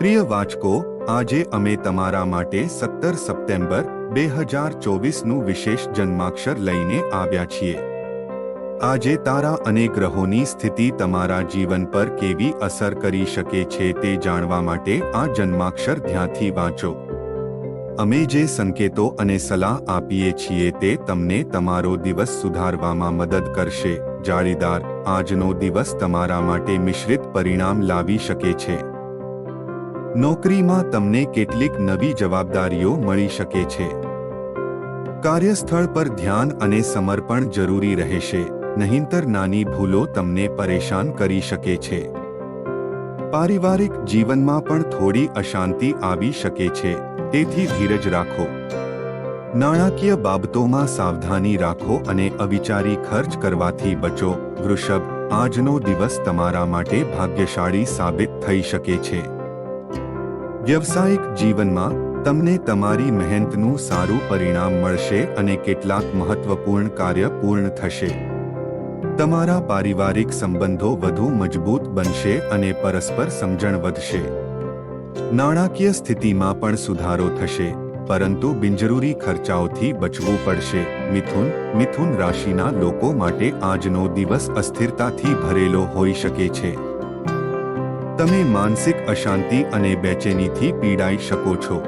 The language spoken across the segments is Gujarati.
પ્રિય વાચકો, આજે અમે તમારા માટે સત્તર સપ્ટેમ્બર બે હજાર ચોવીસનું વિશેષ જન્માક્ષર લઈને આવ્યા છીએ. આજે તારા અને ગ્રહોની સ્થિતિ તમારા જીવન પર કેવી અસર કરી શકે છે તે જાણવા માટે આ જન્માક્ષર ધ્યાનથી વાંચો. અમે જે સંકેતો અને સલાહ આપીએ છીએ તે તમને તમારો દિવસ સુધારવામાં મદદ કરશે. જાળીદાર, આજનો દિવસ તમારા માટે મિશ્રિત પરિણામ લાવી શકે છે. નોકરીમાં તમને કેટલીક નવી જવાબદારીઓ મળી શકે છે. કાર્યસ્થળ પર ધ્યાન અને સમર્પણ જરૂરી રહેશે, નહીંતર નાની ભૂલો તમને પરેશાન કરી શકે છે. પારિવારિક જીવનમાં પણ થોડી અશાંતિ આવી શકે છે, તેથી ધીરજ રાખો. નાણાકીય બાબતોમાં સાવધાની રાખો અને અવિચારી ખર્ચ કરવાથી બચો. વૃષભ, આજનો દિવસ તમારા માટે ભાગ્યશાળી સાબિત થઈ શકે છે. વ્યવસાયિક જીવનમાં તમને તમારી મહેનતનું સારું પરિણામ મળશે અને કેટલાક મહત્વપૂર્ણ કાર્ય પૂર્ણ થશે. તમારા પારિવારિક સંબંધો વધુ મજબૂત બનશે અને પરસ્પર સમજણ વધશે. નાણાકીય સ્થિતિમાં પણ સુધારો થશે, પરંતુ બિનજરૂરી ખર્ચાઓથી બચવું પડશે. મિથુન મિથુન રાશિના લોકો માટે આજનો દિવસ અસ્થિરતાથી ભરેલો હોઈ શકે છે. તમે માનસિક અશાંતિ અને બેચેનીથી પીડાઈ શકો છો.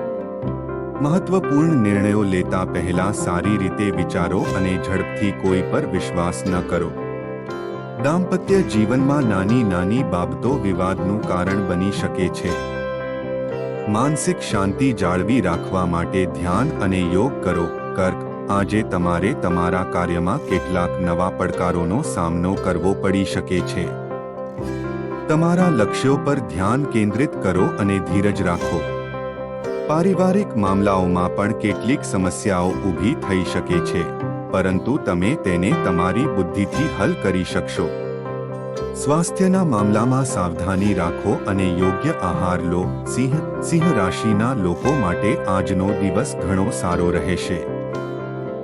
મહત્વપૂર્ણ નિર્ણયો લેતા પહેલા સારી રીતે વિચારો અને ઝડપથી કોઈ પર વિશ્વાસ ન કરો. દાંપત્ય જીવનમાં નાની નાની બાબતો વિવાદનું કારણ બની શકે છે. માનસિક શાંતિ જાળવી રાખવા માટે ધ્યાન અને યોગ કરો. કર્ક, આજે તમારે તમારા કાર્યમાં કેટલાક નવા પડકારોનો સામનો કરવો પડી શકે છે. તમારા લક્ષ્યો પર ધ્યાન કેન્દ્રિત કરો અને ધીરજ રાખો. પારિવારિક મામલાઓમાં પણ કેટલીક સમસ્યાઓ ઊભી થઈ શકે છે, પરંતુ તમે તેને તમારી બુદ્ધિથી હલ કરી શકશો. સ્વાસ્થ્યના મામલામાં સાવધાની રાખો અને યોગ્ય આહાર લો. સિંહ સિંહ રાશિના લોકો માટે આજનો દિવસ ઘણો સારો રહેશે.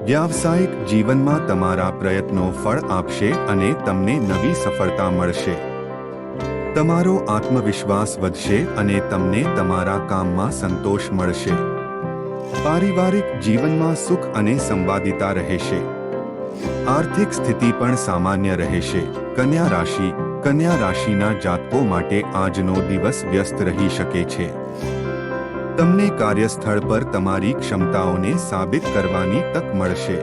વ્યાવસાયિક જીવનમાં તમારા પ્રયત્નો ફળ આપશે અને તમને નવી સફળતા મળશે. તમારો આત્મવિશ્વાસ વધશે અને તમને તમારા કામમાં સંતોષ મળશે. પારિવારિક જીવનમાં સુખ અને સંવાદિતા રહેશે. આર્થિક સ્થિતિ પણ સામાન્ય રહેશે. કન્યા રાશિ, કન્યા રાશિના જાતકો માટે આજનો દિવસ વ્યસ્ત રહી શકે છે. તમને કાર્યસ્થળ પર તમારી ક્ષમતાઓને સાબિત કરવાની તક મળશે.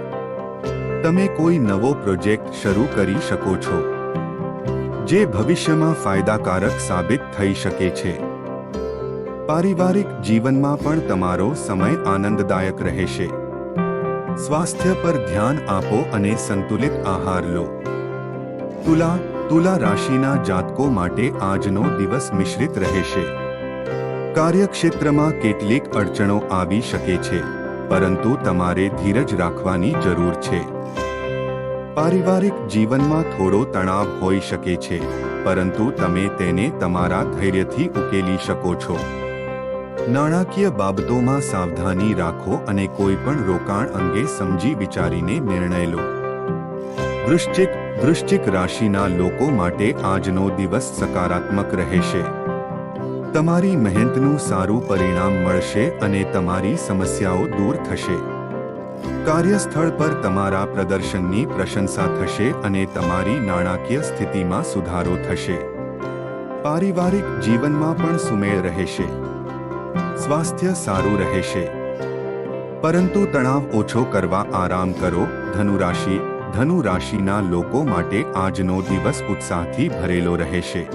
તમે કોઈ નવો પ્રોજેક્ટ શરૂ કરી શકો છો. જે ભવિષ્યમાં ફાયદાકારક સાબિત થઈ શકે છે. પારિવારિક જીવનમાં પણ તમારો સમય આનંદદાયક રહેશે. સ્વાસ્થ્ય પર ધ્યાન આપો અને સંતુલિત આહાર લો. તુલા તુલા રાશિના જાતકો માટે આજનો દિવસ મિશ્રિત રહેશે. કાર્યક્ષેત્રમાં કેટલીક અડચણો આવી શકે છે, પરંતુ તમારે ધીરજ રાખવાની જરૂર છે. પારિવારિક જીવનમાં થોડો તણાવ હોઈ શકે છે, પરંતુ તમે તેને તમારા ધૈર્યથી ઉકેલી શકો છો. નાણાકીય બાબતોમાં સાવધાની રાખો અને કોઈ પણ રોકાણ અંગે સમજી વિચારીને નિર્ણય લો. વૃશ્ચિક વૃશ્ચિક રાશિના લોકો માટે આજનો દિવસ સકારાત્મક રહેશે. તમારી મહેનતનું સારું પરિણામ મળશે અને તમારી સમસ્યાઓ દૂર થશે. કાર્યસ્થળ પર તમારા પ્રદર્શનની પ્રશંસા થશે અને તમારી નાણાકીય સ્થિતિમાં સુધારો થશે. પારિવારિક જીવનમાં પણ સુમેળ રહેશે. સ્વાસ્થ્ય સારું રહેશે. પરંતુ તણાવ ઓછો કરવા આરામ કરો. ધનુ રાશિ ધનુ રાશિના લોકો માટે આજનો દિવસ ઉત્સાહથી ભરેલો રહેશે.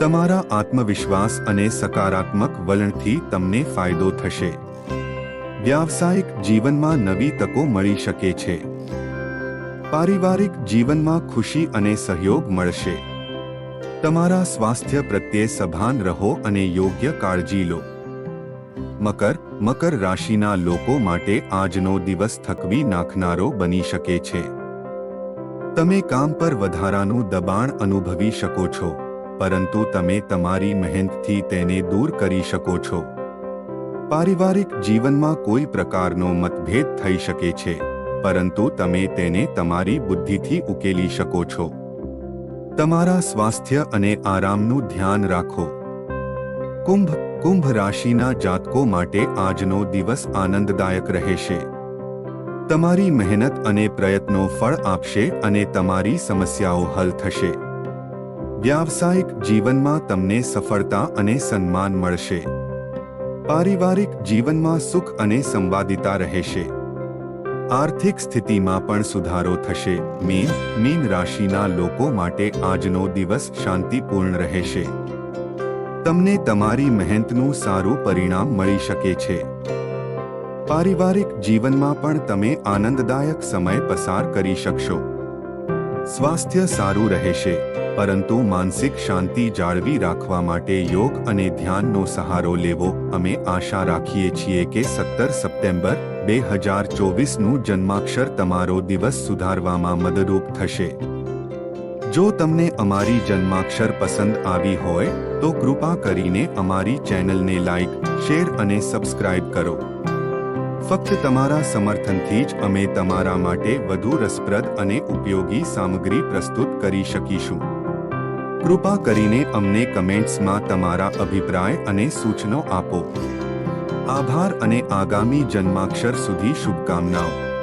તમારા આત્મવિશ્વાસ અને સકારાત્મક વલણથી તમને ફાયદો થશે. વ્યાવસાયિક જીવનમાં નવી તકો મળી શકે છે. પારિવારિક જીવનમાં ખુશી અને સહયોગ મળશે. તમારા સ્વાસ્થ્ય પ્રત્યે સભાન રહો અને યોગ્ય કાળજી લો. મકર મકર રાશિના લોકો માટે આજનો દિવસ થકવી નાખનારો બની શકે છે. તમે કામ પર વધારાનું દબાણ અનુભવી શકો છો, પરંતુ તમે તમારી મહેનતથી તેને દૂર કરી શકો છો. પારિવારિક જીવનમાં કોઈ પ્રકારનો મતભેદ થઈ શકે છે, પરંતુ તમે તેને તમારી બુદ્ધિથી ઉકેલી શકો છો. તમારા સ્વાસ્થ્ય અને આરામનું ધ્યાન રાખો. કુંભ કુંભ રાશિના જાતકો માટે આજનો દિવસ આનંદદાયક રહેશે. તમારી મહેનત અને પ્રયત્નો ફળ આપશે અને તમારી સમસ્યાઓ હલ થશે. વ્યાવસાયિક જીવનમાં તમને સફળતા અને સન્માન મળશે. પારિવારિક જીવનમાં સુખ અને સંવાદિતા રહેશે. આર્થિક સ્થિતિમાં પણ સુધારો થશે. મીન મીન રાશિના લોકો માટે આજનો દિવસ શાંતિપૂર્ણ રહેશે. તમને તમારી મહેનતનું સારું પરિણામ મળી શકે છે. પારિવારિક જીવનમાં પણ તમે આનંદદાયક સમય પસાર કરી શકશો. સ્વાસ્થ્ય સારું રહેશે, પરંતુ માનસિક શાંતિ જાળવી રાખવા માટે યોગ અને ધ્યાનનો સહારો લેવો અમે આશા રાખીએ છીએ કે સત્તર સપ્ટેમ્બર, બે હજાર ચોવીસનું જન્માક્ષર તમારો દિવસ સુધારવામાં મદદરૂપ થશે. જો તમને અમારી જન્માક્ષર પસંદ આવી હોય, તો કૃપા કરીને અમારી ચેનલને લાઇક શેર અને સબસ્ક્રાઇબ કરો. ફક્ત તમારા સમર્થનથી જ અમે તમારા માટે વધુ રસપ્રદ અને ઉપયોગી સામગ્રી પ્રસ્તુત કરી શકીશું. કૃપા કરીને અમને કમેન્ટ્સમાં તમારા અભિપ્રાય અને સૂચનો આપો. આભાર અને આગામી જન્માક્ષર સુધી શુભકામનાઓ.